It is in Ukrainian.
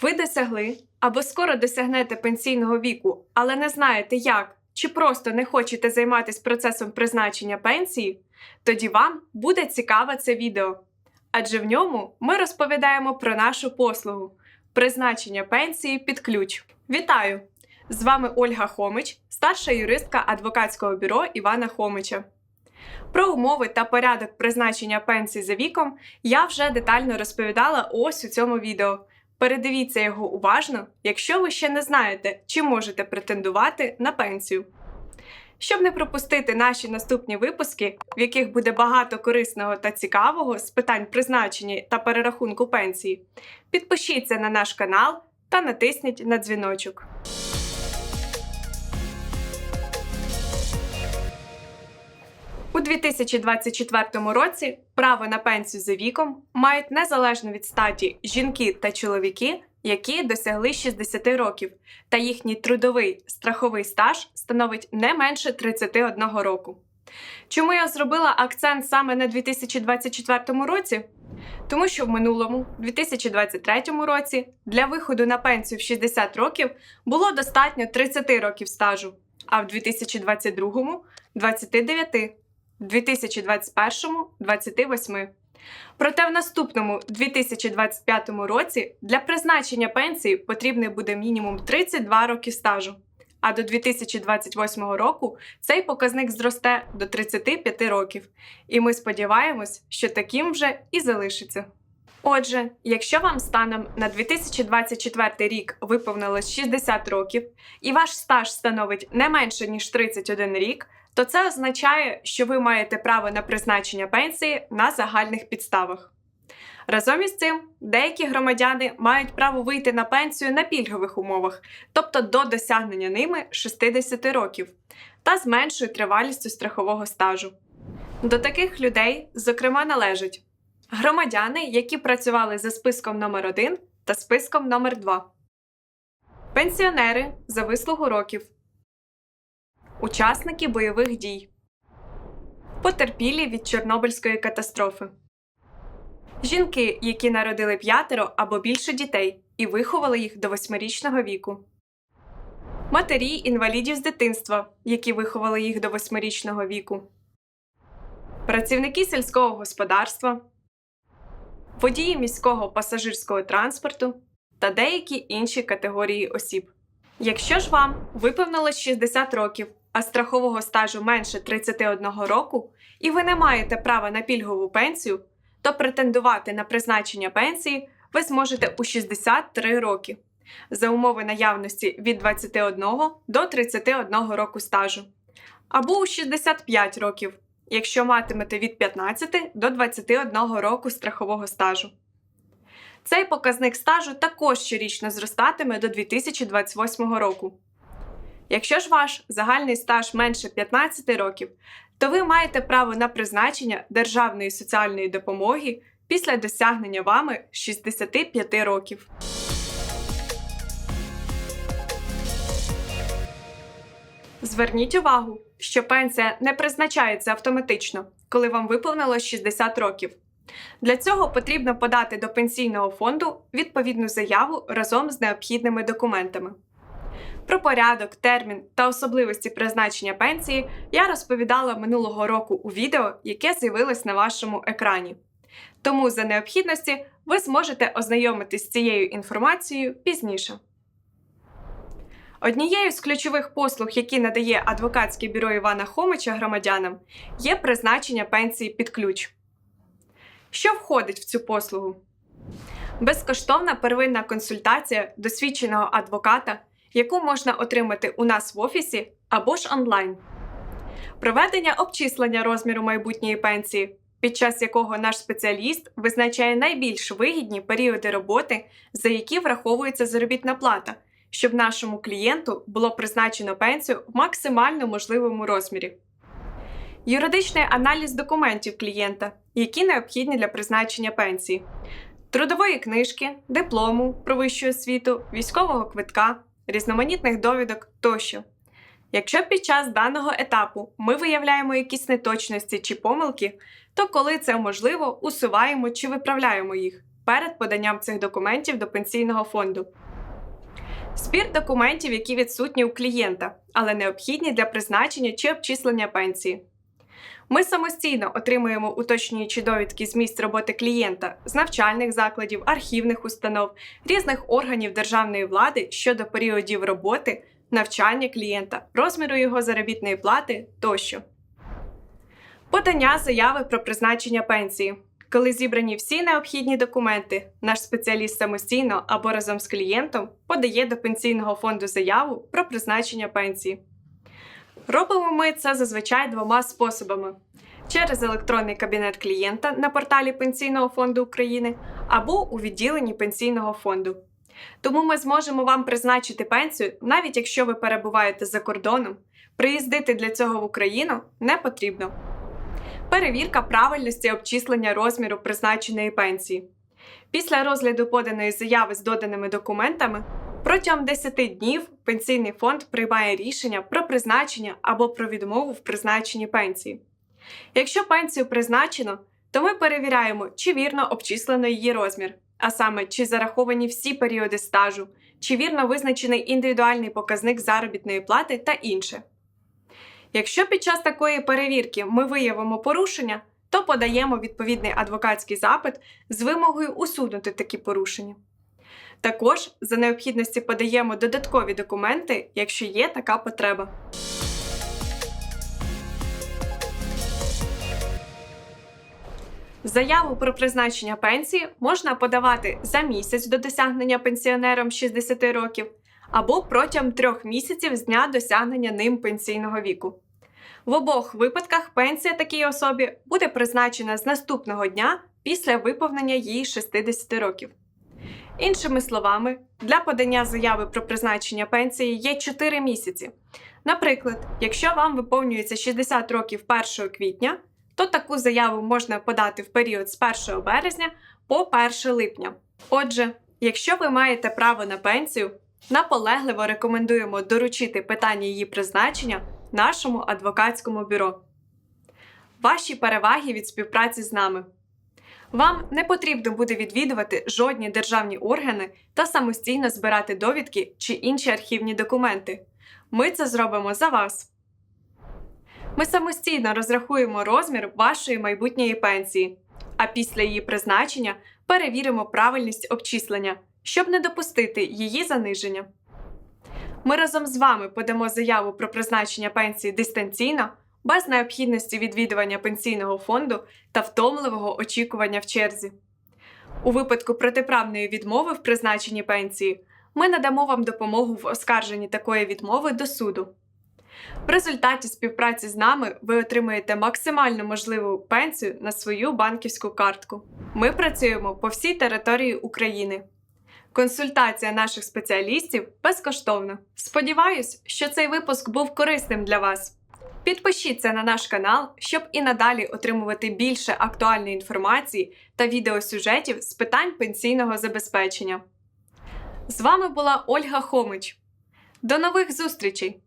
Ви досягли або скоро досягнете пенсійного віку, але не знаєте як, чи просто не хочете займатися процесом призначення пенсії, тоді вам буде цікаве це відео. Адже в ньому ми розповідаємо про нашу послугу призначення пенсії під ключ. Вітаю! З вами Ольга Хомич, старша юристка адвокатського бюро Івана Хомича. Про умови та порядок призначення пенсій за віком я вже детально розповідала ось у цьому відео. Передивіться його уважно, якщо ви ще не знаєте, чи можете претендувати на пенсію. Щоб не пропустити наші наступні випуски, в яких буде багато корисного та цікавого з питань призначення та перерахунку пенсії, підпишіться на наш канал та натисніть на дзвіночок. У 2024 році право на пенсію за віком мають незалежно від статі жінки та чоловіки, які досягли 60 років, та їхній трудовий страховий стаж становить не менше 31 року. Чому я зробила акцент саме на 2024 році? Тому що в минулому, 2023 році, для виходу на пенсію в 60 років було достатньо 30 років стажу, а в 2022 – 29 в 2021 – 28. Проте в наступному 2025 році для призначення пенсії потрібний буде мінімум 32 роки стажу. А до 2028 року цей показник зросте до 35 років. І ми сподіваємось, що таким вже і залишиться. Отже, якщо вам станом на 2024 рік виповнилось 60 років і ваш стаж становить не менше ніж 31 рік, то це означає, що ви маєте право на призначення пенсії на загальних підставах. Разом із цим, деякі громадяни мають право вийти на пенсію на пільгових умовах, тобто до досягнення ними 60 років, та з меншою тривалістю страхового стажу. До таких людей, зокрема, належать громадяни, які працювали за списком номер 1 та списком номер 2 пенсіонери за вислугу років, учасники бойових дій, потерпілі від Чорнобильської катастрофи, жінки, які народили п'ятеро або більше дітей і виховали їх до восьмирічного віку, матері інвалідів з дитинства, які виховали їх до восьмирічного віку, працівники сільського господарства, водії міського пасажирського транспорту та деякі інші категорії осіб. Якщо ж вам виповнилось 60 років, а страхового стажу менше 31 року, і ви не маєте права на пільгову пенсію, то претендувати на призначення пенсії ви зможете у 63 роки за умови наявності від 21 до 31 року стажу, або у 65 років, якщо матимете від 15 до 21 року страхового стажу. Цей показник стажу також щорічно зростатиме до 2028 року. Якщо ж ваш загальний стаж менше 15 років, то ви маєте право на призначення державної соціальної допомоги після досягнення вами 65 років. Зверніть увагу, що пенсія не призначається автоматично, коли вам виповнилось 60 років. Для цього потрібно подати до пенсійного фонду відповідну заяву разом з необхідними документами. Про порядок, термін та особливості призначення пенсії я розповідала минулого року у відео, яке з'явилось на вашому екрані. Тому за необхідності ви зможете ознайомитись з цією інформацією пізніше. Однією з ключових послуг, які надає адвокатське бюро Івана Хомича громадянам, є призначення пенсії під ключ. Що входить в цю послугу? Безкоштовна первинна консультація досвідченого адвоката, яку можна отримати у нас в офісі або ж онлайн, проведення обчислення розміру майбутньої пенсії, під час якого наш спеціаліст визначає найбільш вигідні періоди роботи, за які враховується заробітна плата, щоб нашому клієнту було призначено пенсію в максимально можливому розмірі. Юридичний аналіз документів клієнта, які необхідні для призначення пенсії, трудової книжки, диплому про вищу освіту, військового квитка, різноманітних довідок тощо. Якщо під час даного етапу ми виявляємо якісь неточності чи помилки, то коли це можливо, усуваємо чи виправляємо їх, перед поданням цих документів до пенсійного фонду. Збір документів, які відсутні у клієнта, але необхідні для призначення чи обчислення пенсії. Ми самостійно отримуємо уточнюючі довідки з місць роботи клієнта з навчальних закладів, архівних установ, різних органів державної влади щодо періодів роботи, навчання клієнта, розміру його заробітної плати тощо. Подання заяви про призначення пенсії. Коли зібрані всі необхідні документи, наш спеціаліст самостійно або разом з клієнтом подає до пенсійного фонду заяву про призначення пенсії. Робимо ми це зазвичай двома способами: через електронний кабінет клієнта на порталі Пенсійного фонду України або у відділенні пенсійного фонду. Тому ми зможемо вам призначити пенсію, навіть якщо ви перебуваєте за кордоном. Приїздити для цього в Україну не потрібно. Перевірка правильності обчислення розміру призначеної пенсії. Після розгляду поданої заяви з доданими документами протягом 10 днів пенсійний фонд приймає рішення про призначення або про відмову в призначенні пенсії. Якщо пенсію призначено, то ми перевіряємо, чи вірно обчислено її розмір, а саме, чи зараховані всі періоди стажу, чи вірно визначений індивідуальний показник заробітної плати та інше. Якщо під час такої перевірки ми виявимо порушення, то подаємо відповідний адвокатський запит з вимогою усунути такі порушення. Також за необхідності подаємо додаткові документи, якщо є така потреба. Заяву про призначення пенсії можна подавати за місяць до досягнення пенсіонером 60 років або протягом трьох місяців з дня досягнення ним пенсійного віку. В обох випадках пенсія такій особі буде призначена з наступного дня після виповнення їй 60 років. Іншими словами, для подання заяви про призначення пенсії є 4 місяці. Наприклад, якщо вам виповнюється 60 років 1 квітня, то таку заяву можна подати в період з 1 березня по 1 липня. Отже, якщо ви маєте право на пенсію, наполегливо рекомендуємо доручити питання її призначення нашому адвокатському бюро. Ваші переваги від співпраці з нами. Вам не потрібно буде відвідувати жодні державні органи та самостійно збирати довідки чи інші архівні документи. Ми це зробимо за вас. Ми самостійно розрахуємо розмір вашої майбутньої пенсії, а після її призначення перевіримо правильність обчислення, щоб не допустити її заниження. Ми разом з вами подамо заяву про призначення пенсії дистанційно, без необхідності відвідування пенсійного фонду та втомливого очікування в черзі. У випадку протиправної відмови в призначенні пенсії ми надамо вам допомогу в оскарженні такої відмови до суду. В результаті співпраці з нами ви отримаєте максимально можливу пенсію на свою банківську картку. Ми працюємо по всій території України. Консультація наших спеціалістів безкоштовна. Сподіваюсь, що цей випуск був корисним для вас. Підпишіться на наш канал, щоб і надалі отримувати більше актуальної інформації та відеосюжетів з питань пенсійного забезпечення. З вами була Ольга Хомич. До нових зустрічей!